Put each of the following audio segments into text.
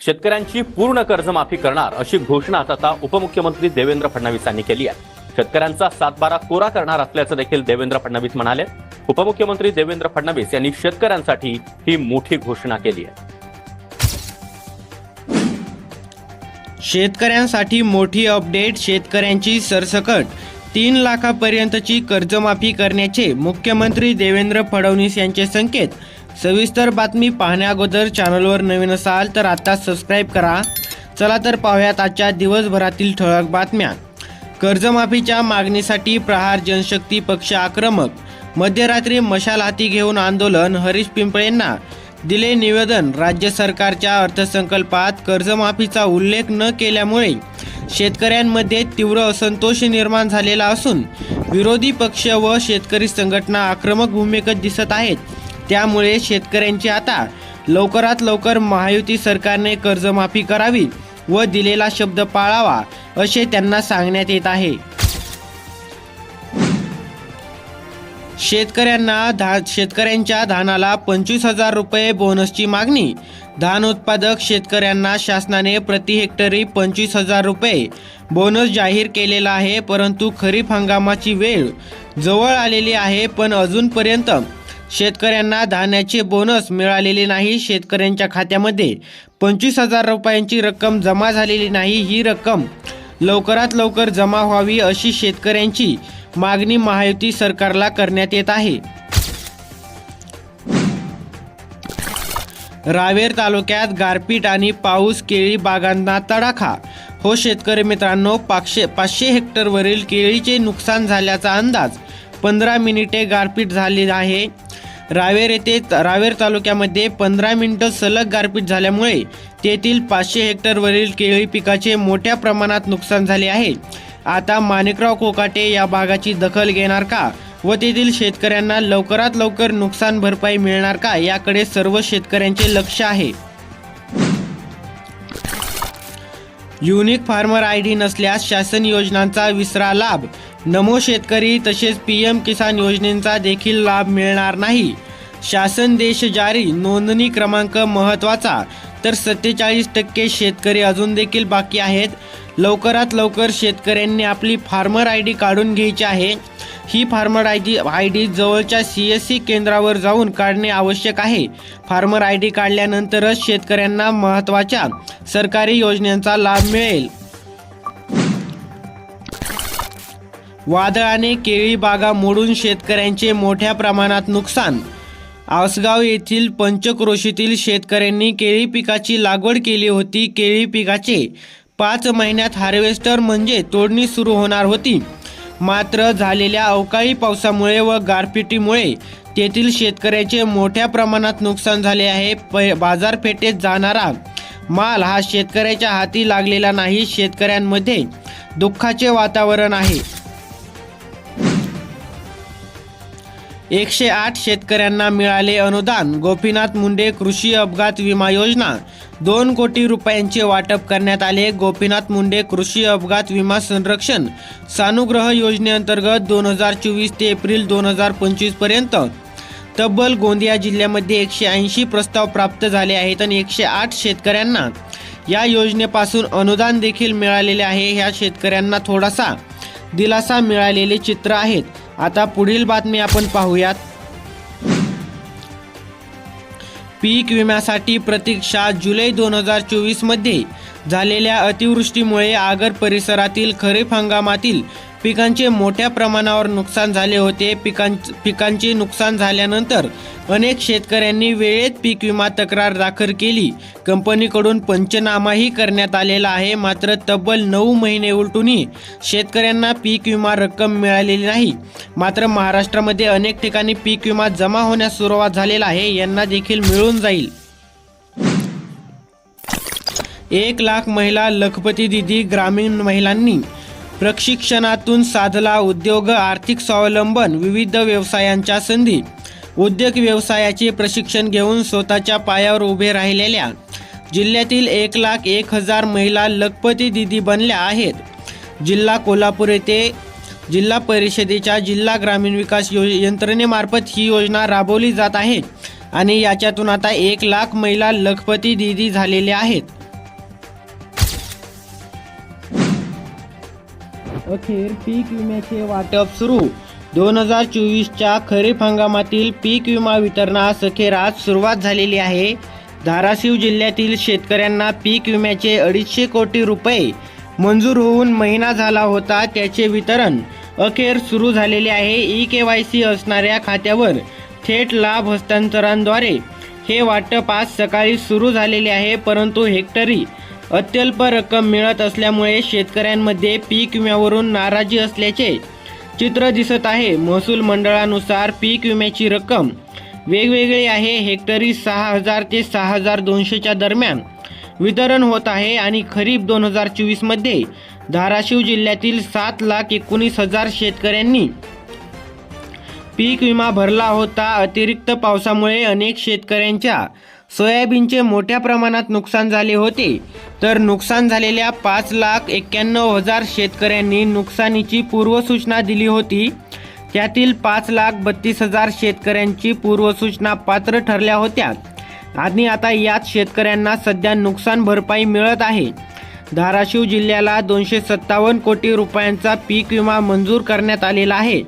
शेतकऱ्यांची पूर्ण कर्जमाफी करणार अशी घोषणा आता उपमुख्यमंत्री देवेंद्र फडणवीस यांनी केली आहे. शेतकऱ्यांचा सातबारा कोरा करणार असल्याचं देखील देवेंद्र फडणवीस म्हणाले. उपमुख्यमंत्री देवेंद्र फडणवीस यांनी शेतकऱ्यांसाठी ही मोठी घोषणा केली आहे. शेतकऱ्यांसाठी मोठी अपडेट शेतकऱ्यांची सरसकट. तीन लाखापर्यंतची कर्जमाफी करण्याचे मुख्यमंत्री देवेंद्र फडणवीस यांचे संकेत. सविस्तर बातमी पाहण्याअगोदर चॅनलवर नवीन असाल तर आता सबस्क्राईब करा. चला तर पाहूयात आजच्या दिवसभरातील ठळक बातम्या. कर्जमाफीच्या मागणीसाठी प्रहार जनशक्ती पक्ष आक्रमक. मध्यरात्री मशाल हाती घेऊन आंदोलन हरीश पिंपळेंना दिले निवेदन राज्य सरकारच्या अर्थसंकल्पात कर्जमाफीचा उल्लेख न केल्यामुळे शेतकऱ्यांमध्ये तीव्र असंतोष निर्माण झालेला असून विरोधी पक्ष व शेतकरी संघटना आक्रमक भूमिकेत दिसत आहेत. त्यामुळे शेतकऱ्यांची आता लवकरात लवकर महायुती सरकारने कर्जमाफी करावी व दिलेला शब्द पाळावा असे त्यांना सांगण्यात येत आहे. शेतकऱ्यांना धा शेतकऱ्यांच्या धानाला पंचवीस हजार रुपये बोनसची मागणी. धान उत्पादक शेतकऱ्यांना शासनाने प्रति हेक्टरी पंचवीस हजार रुपये बोनस जाहीर केलेला आहे परंतु खरीप हंगामाची वेळ जवळ आलेली आहे पण अजूनपर्यंत शेतकऱ्यांना धान्याचे बोनस मिळालेले नाही शेतकऱ्यांच्या खात्यामध्ये. पंचवीस हजार रुपयांची रक्कम जमा झालेली नाही ही रक्कम. लवकरात लवकर जमा व्हावी अशी शेतकऱ्यांची मागणी महायुती सरकारला करण्यात येत आहे. रावेर तालुक्यात गारपीट आणि पाऊस केळी बागांना तडाखा. हो शेतकरी मित्रांनो पाचशे पाचशे हेक्टरवरील केळीचे नुकसान झाल्याचा अंदाज. पंधरा मिनिटे गारपीट झाली आहे. रावेर येथे रावेर तालुक्यामध्ये पंधरा मिनिटं सलग गारपीट झाल्यामुळे तेथील पाचशे हेक्टरवरील केळी पिकाचे मोठ्या प्रमाणात नुकसान झाले आहे. आता माणिकराव कोकाटे या भागाची दखल घेणार का? व तेथील शेतकऱ्यांना लवकरात लवकर नुकसान भरपाई मिळणार का? याकडे सर्व शेतकऱ्यांचे लक्ष आहे. युनिक फार्मर आय डी नसल्यास शासन योजनांचा विसरा लाभ. नमो शेतकरी तसेच पी एम किसान योजनेचा देखील लाभ मिळणार नाही. शासन देश जारी नोंदणी क्रमांक महत्त्वाचा. तर सत्तेचाळीस टक्के शेतकरी अजून देखील बाकी आहेत. लवकरात लवकर शेतकऱ्यांनी आपली फार्मर आय डी काढून घ्यायची आहे. ही farmer I D I D जवळच्या सी एस सी केंद्रावर जाऊन काढणे आवश्यक आहे. फार्मर आय डी काढल्यानंतरच शेतकऱ्यांना महत्त्वाच्या सरकारी योजनांचा लाभ मिळेल. वादळाने केळी बागा मोडून शेतकऱ्यांचे मोठ्या प्रमाणात नुकसान. आसगाव येथील पंचक्रोशीतील शेतकऱ्यांनी केळी पिकाची लागवड केली होती. केळी पिकाचे पाच महिन्यात हार्वेस्टर म्हणजे तोडणी सुरू होणार होती. मात्र झालेल्या अवकाळी पावसामुळे व गारपिटीमुळे तेथील शेतकऱ्याचे मोठ्या प्रमाणात नुकसान झाले आहे. प बाजारपेठेत जाणारा माल हा शेतकऱ्याच्या हाती लागलेला नाही. शेतकऱ्यांमध्ये दुःखाचे वातावरण आहे. एकशे आठ शेतकऱ्यांना मिळाले अनुदान. गोपीनाथ मुंडे कृषी अपघात विमा योजना. दोन कोटी रुपयांचे वाटप करण्यात आले. गोपीनाथ मुंडे कृषी अपघात विमा संरक्षण सानुग्रह योजनेअंतर्गत दोन हजार चोवीस ते एप्रिल दोन हजार पंचवीसपर्यंत. तब्बल गोंदिया जिल्ह्यामध्ये एकशे ऐंशी प्रस्ताव प्राप्त झाले आहेत आणि एकशे आठ शेतकऱ्यांना या योजनेपासून अनुदान देखील मिळालेले आहे. ह्या शेतकऱ्यांना थोडासा दिलासा मिळालेले चित्र आहेत. आता पुढील बातमी आपण पाहूयात. पीक विम्यासाठी प्रतीक्षा जुलै दोन हजार चोवीसमध्ये झालेल्या अतिवृष्टीमुळे आगर परिसरातील खरीप हंगामातील पिकांचे मोठ्या प्रमाणावर नुकसान झाले होते. पिकां पिकांचे नुकसान झाल्यानंतर अनेक शेतकऱ्यांनी वेळेत पीक विमा तक्रार दाखल केली. कंपनीकडून पंचनामाही करण्यात आलेला आहे. मात्र तब्बल नऊ महिने उलटूनही शेतकऱ्यांना पीक विमा रक्कम मिळालेली नाही. मात्र महाराष्ट्रामध्ये अनेक ठिकाणी पीक विमा जमा होण्यास सुरुवात झालेला आहे. यांना देखील मिळून जाईल. एक लाख महिला लखपती दिदी ग्रामीण महिलांनी प्रशिक्षणातून साधला उद्योग आर्थिक स्वावलंबन विविध व्यवसायांच्या संधी उद्योग व्यवसायाचे प्रशिक्षण घेऊन स्वतःच्या पायावर उभे राहिलेल्या जिल्ह्यातील एक लाख एक हजार महिला लखपती दिदी बनल्या आहेत. जिल्हा कोल्हापूर येथे जिल्हा परिषदेच्या जिल्हा ग्रामीण विकास यो यंत्रणेमार्फत ही योजना राबवली जात आहे आणि याच्यातून आता एक लाख महिला लखपती दिदी झालेल्या आहेत. अखेर पीक विम्याचे वाटप सुरू. दोन हजार चोवीसच्या खरीप हंगामातील पीक विमा वितरणास अखेर आज सुरुवात झालेली आहे. धाराशिव जिल्ह्यातील शेतकऱ्यांना पीक विम्याचे अडीचशे कोटी रुपये मंजूर होऊन महिना झाला होता त्याचे वितरण अखेर सुरू झालेले आहे. ई के वाय सी असणाऱ्या खात्यावर थेट लाभ हस्तांतरणाद्वारे हे वाटप आज सकाळी सुरू झालेले आहे परंतु हेक्टरी अत्यल्प रक्कम मिळत असल्यामुळे शेतकऱ्यांमध्ये पीक विम्यावरून नाराजी असल्याचे चित्र दिसत आहे. महसूल मंडळानुसार पीक विम्याची रक्कम वेगवेगळी आहे. हेक्टरी सहा हजार ते सहा हजार दोनशेच्या दरम्यान वितरण होत आहे आणि खरीप दोन हजार चोवीसमध्ये धाराशिव जिल्ह्यातील सात लाख एकोणीस हजार शेतकऱ्यांनी पीक विमा भरला होता. अतिरिक्त पावसामुळे अनेक शेतकऱ्यांच्या सोयाबीनचे मोठ्या प्रमाणात नुकसान झाले होते. तर नुकसान झालेल्या पाच लाख एक्क्याण्णव हजार शेतकऱ्यांनी नुकसानीची पूर्वसूचना दिली होती. त्यातील पाच लाख बत्तीस हजार शेतकऱ्यांची पूर्वसूचना पात्र ठरल्या होत्या. आणि आता यात शेतकऱ्यांना सध्या नुकसान भरपाई मिळत आहे. धाराशिव जिल्ह्याला दोनशे सत्तावन्न कोटी रुपयांचा पीक विमा मंजूर करण्यात आलेला आहे.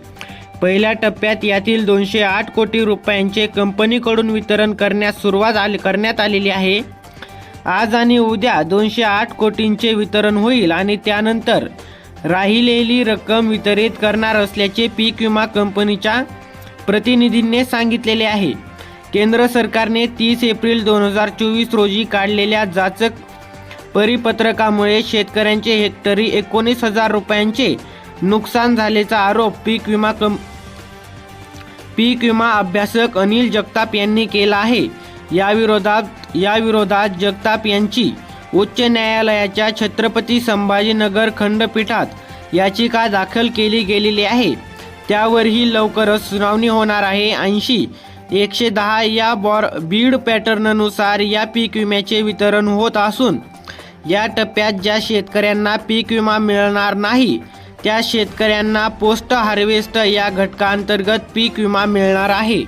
पहिल्या टप्प्यात यातील दोनशे आठ कोटी रुपयांचे कंपनीकडून वितरण करण्यास सुरुवात आली करण्यात आलेली आहे. आज आणि उद्या दोनशे आठ कोटींचे वितरण होईल आणि त्यानंतर राहिलेली रक्कम वितरित करणार असल्याचे पीक विमा कंपनीच्या प्रतिनिधींनी सांगितलेले आहे. केंद्र सरकारने तीस एप्रिल दोन हजार चोवीस रोजी काढलेल्या जाचक परिपत्रकामुळे शेतकऱ्यांचे हेक्टरी एकोणीस हजार रुपयांचे नुकसान झाल्याचा आरोप पीक विमा कम पीक विमा अभ्यासक अनिल जगताप यांनी केला आहे. या विरोधात या विरोधात जगताप यांची उच्च न्यायालयाच्या छत्रपती संभाजीनगर खंडपीठात याचिका दाखल केली गेलेली आहे. त्यावरही लवकरच सुनावणी होणार आहे. ऐंशी एकशे दहा या बॉर बीड पॅटर्ननुसार या पीक विम्याचे वितरण होत असून या टप्प्यात ज्या शेतकऱ्यांना पीक विमा मिळणार नाही त्या शेतकऱ्यांना पोस्ट हार्वेस्ट या घटकांतर्गत पीक विमा मिळणार आहे.